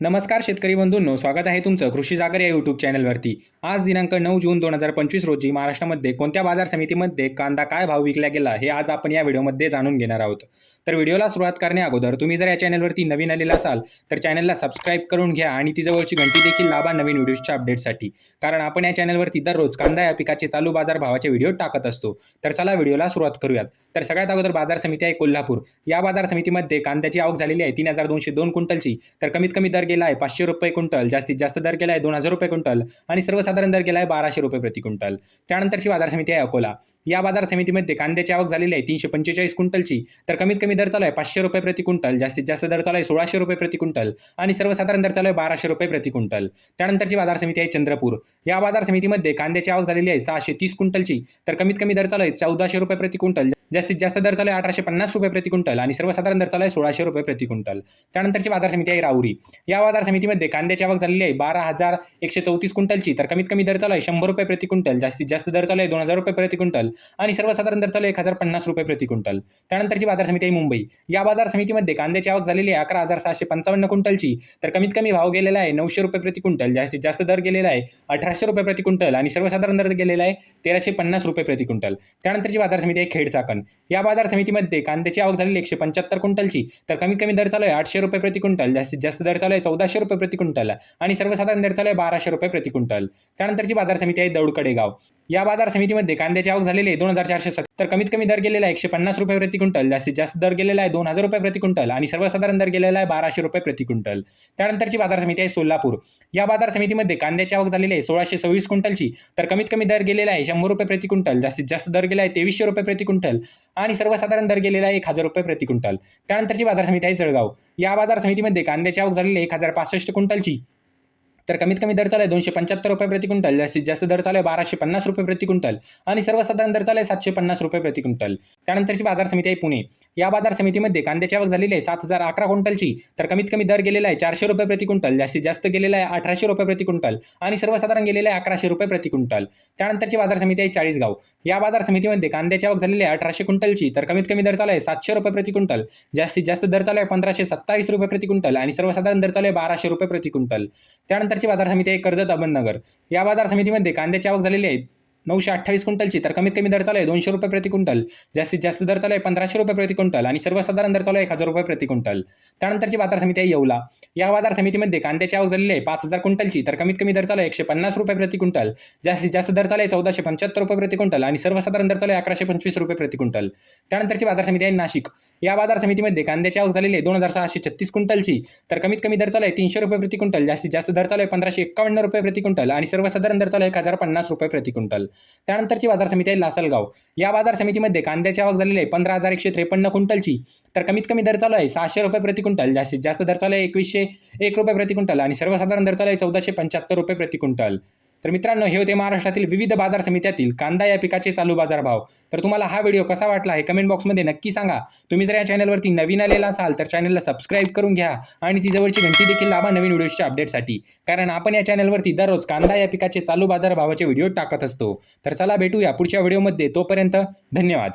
नमस्कार शेतकरी बंधूंनो स्वागत आहे तुमचं कृषी जागर या यूट्यूब चॅनलवरती आज दिनांक नऊ जून दोन हजार पंचवीस रोजी महाराष्ट्रामध्ये कोणत्या बाजार समितीमध्ये कांदा काय भाव विकला गेला हे आज आपण या व्हिडिओमध्ये जाणून घेणार आहोत. तर व्हिडिओला सुरुवात करण्या अगोदर तुम्ही जर या चॅनलवरती नवीन आलेला असाल तर चॅनलला सबस्क्राईब करून घ्या आणि ती जवळची घंटी देखील लाभा नवीन व्हिडिओच्या अपडेटसाठी कारण आपण या चॅनलवरती दररोज कांदा या पिकाचे चालू बाजार भावाचे व्हिडिओ टाकत असतो. तर चला व्हिडिओला सुरुवात करूयात. तर सगळ्यात अगोदर बाजार समिती आहे कोल्हापूर. या बाजार समितीमध्ये कांद्याची आवक झालेली आहे तीन हजार दोनशे दोन क्विंटलची. तर कमीत कमी दर गेला आहे. पाचशे रुपये क्विंटल जास्तीत जास्त दर केला आहे दोन हजार रुपये क्विंटल आणि सर्वसाधारण दर गेला आहे बाराशे रुपये प्रति क्विंटल. त्यानंतरची बाजार समिती आहे अकोला. या बाजार समितीमध्ये कांद्याची आवक झालेली आहे तीनशे पंचेचाळीस क्विंटलची. तर कमीत कमी दर चालू आहे पाचशे रुपये प्रति क्विंटल जास्तीत जास्त दर चालू आहे सोळाशे रुपये प्रति क्विंटल आणि सर्वसाधारण दर चालू आहे बाराशे रुपये प्रति क्विंटल. त्यानंतरची बाजार समिती आहे चंद्रपूर. या बाजार समितीमध्ये कांद्याची आवक झालेली आहे सहाशे तीस क्विंटलची. तर कमीत कमी दर चालू आहे चौदाशे रुपये प्रति क्विंटल जास्तीत जास्त दर चालू आहे अठराशे पन्नास रुपये प्रति क्विंटल आणि सर्वसाधारण दर चालू आहे सोळाशे रुपये प्रति क्विंटल. त्यानंतरची बाजार समिती आहे राऊरी. या बाजार समितीमध्ये कांद्याची आवक झालेली आहे बारा हजार एकशे चौतीस क्विंटलची. तर कमीत कमी दर चालू आहे शंभर रुपये प्रति क्विंटल जास्तीत जास्त दर चालू आहे दोन हजार रुपये प्रति क्विंटल आणि सर्वसाधारण दर चालू आहे एक हजार पन्नास रुपये प्रति क्विंटल. त्यानंतरची बाजार समिती आहे मुंबई. या बाजार समितीमध्ये कांद्याची आवक झालेली आहे अकरा हजार सहाशे पंचावन्न क्विंटलची. तर कमीत कमी भाव गेलेला आहे नऊशे रुपये प्रति क्विंटल जास्तीत जास्त दर गेलेला आहे अठराशे रुपये प्रति क्विंटल आणि सर्वसाधारण दर गेलेला आहे तेराशे पन्नास रुपये प्रति क्विंटल. त्यानंतरची बाजार समिती आहे खेडसाकन या बाजार समितीमध्ये कांद्याची आवक झालेली एकशे पंच्याहत्तर क्विंटलची. तर कमीत कमी दर चालू आहे आठशे रुपये प्रति क्विंटल जास्तीत जास्त दर चालू आहे चौदाशे रुपये प्रति क्विंटल आणि सर्वसाधारण दर चालू आहे बाराशे रुपये प्रति क्विंटल. त्यानंतरची बाजार समिती आहे दौडकडे गाव या बाजार समितीमध्ये कांद्याची आवक झालेली आहे दोन हजार चारशे सत्तर. कमीत कमी दर गेलेला आहे एकशे पन्नास रुपये प्रति क्विंटल जास्तीत जास्त दर गेलेला आहे दोन हजार रुपये प्रति क्विंटल आणि सर्वसाधारण दर गेलेला आहे बाराशे रुपये प्रति क्विंटल. त्यानंतरची बाजार समिती आहे सोलापूर. या बाजार समितीमध्ये कांद्याची आवक झालेली आहे सोळाशे सव्वीस क्विंटलची. तर कमीत कमी दर गेलेला आहे शंभर रुपये प्रति क्विंटल जास्तीत जास्त दर गेला आहे तेवीसशे रुपये प्रति क्विंटल आणि सर्वसाधारण दर गेलेला एक हजार रुपये प्रति क्विंटल. त्यानंतरची बाजार समिती आहे जळगाव. या बाजार समितीमध्ये कांद्याची आवक झालेली एक हजार पासष्ट क्विंटलची. तर कमीत कमी दर चालू आहे दोनशे पंच्याहत्तर रुपये प्रति क्विंटल. जास्तीत जास्त दर चालू आहे बाराशे पन्नास रुपये प्रति क्विंटल. आणि सर्वसाधारण दर चालू आहे सातशे पन्नास रुपये प्रति क्विंटल. त्यानंतरची बाजार समिती आहे पुणे. या बाजार समितीमध्ये कांद्याची आवक झालेली आहे सात हजार अकरा क्विंटलची. तर कमीत कमी दर गेलेला आहे चारशे रुपये प्रति क्विंटल. जास्तीत जास्त गेलेला आहे अठराशे रुपये प्रति क्विंटल. आणि सर्वसाधारण गेलेला आहे अकराशे रुपये प्रति क्विंटल. त्यानंतरची बाजार समिती आहे चाळीसगाव. या बाजार समितीमध्ये कांद्याची आवक झालेली आहे अठराशे क्विंटलची. तर कमीत कमी दर चालू आहे सातशे रुपये प्रति क्विंटल. जास्तीत जास्त दर चालू आहे पंधराशे सत्तावीस रुपये प्रति क्विंटल. आणि सर्वसाधारण दर चालू आहे बाराशे रुपये प्रति क्विंटल. त्यानंतर बाजार समिती आहे कर्जत अहमदनगर. या बाजार समितीमध्ये कांद्याची आवक झालेली आहे नऊशे अठ्ठावीस क्विंटलची. तर कमीत कमी दर चालू आहे दोनशे रुपये प्रति क्विंटल. जास्तीत जास्त दर चालू आहे पंधराशे रुपये प्रति क्विंटल आणि सर्वसाधारण दर चालू आहे एक हजार रुपये प्रति क्विंटल. त्यानंतरची बाजार समिती आहे येवला. या बाजार समितीमध्ये कांद्याची आवक झालेली आहे पाच हजार क्विंटलची. तर कमीत कमी दर चालू आहे एकशे पन्नास रुपये प्रति क्विंटल. जास्तीत जास्त दर चालू आहे चौदाशे पंच्याहत्तर रुपये प्रति क्विंटल आणि सर्वसाधारण दर चालू आहे अकराशे पंचवीस रुपये प्रति क्विंटल. त्यानंतरची बाजार समिती आहे नाशिक. या बाजार समितीमध्ये कांद्याची आवक झालेली आहे दोन हजार सहाशे छत्तीस क्विंटलची. तर कमीत कमी दर चालू आहे तीनशे रुपये प्रति क्विंटल. जास्तीत जास्त दर चालू आहे पंधराशे एक्कावन्न रुपये प्रति क्विंटल आणि सर्वसाधारण दर चालू आहे एक हजार पन्नास रुपये प्रति क्विंटल. त्यानंतरची बाजार समिती आहे लासलगाव. या बाजार समितीमध्ये कांद्याची आवक झालेली आहे. पंधरा हजार एकशे त्रेपन्न क्विंटलची. तर कमीत कमी दर चालू आहे सहाशे रुपये प्रति क्विंटल. जास्तीत जास्त दर चालू आहे एकवीसशे एक रुपये प्रति क्विंटल. आणि सर्वसाधारण दर चालू आहे चौदाशे पंच्याहत्तर रुपये प्रति क्विंटल. तर मित्रांनो हे होते महाराष्ट्रातील विविध बाजार समित्यातील कांदा या पिकाचे चालू बाजार भाव. तर तुम्हाला हा व्हिडिओ कसा वाटला हे कमेंट बॉक्समध्ये नक्की सांगा. तुम्ही जर या चॅनलवरती नवीन आलेला असाल तर चॅनलला सबस्क्राईब करून घ्या आणि ती जवळची घंटी देखील लावा नवीन व्हिडिओच्या अपडेटसाठी कारण आपण या चॅनलवरती दररोज कांदा या पिकाचे चालू बाजार भावाचे व्हिडिओ टाकत असतो. तर चला भेटूया पुढच्या व्हिडिओमध्ये तोपर्यंत धन्यवाद.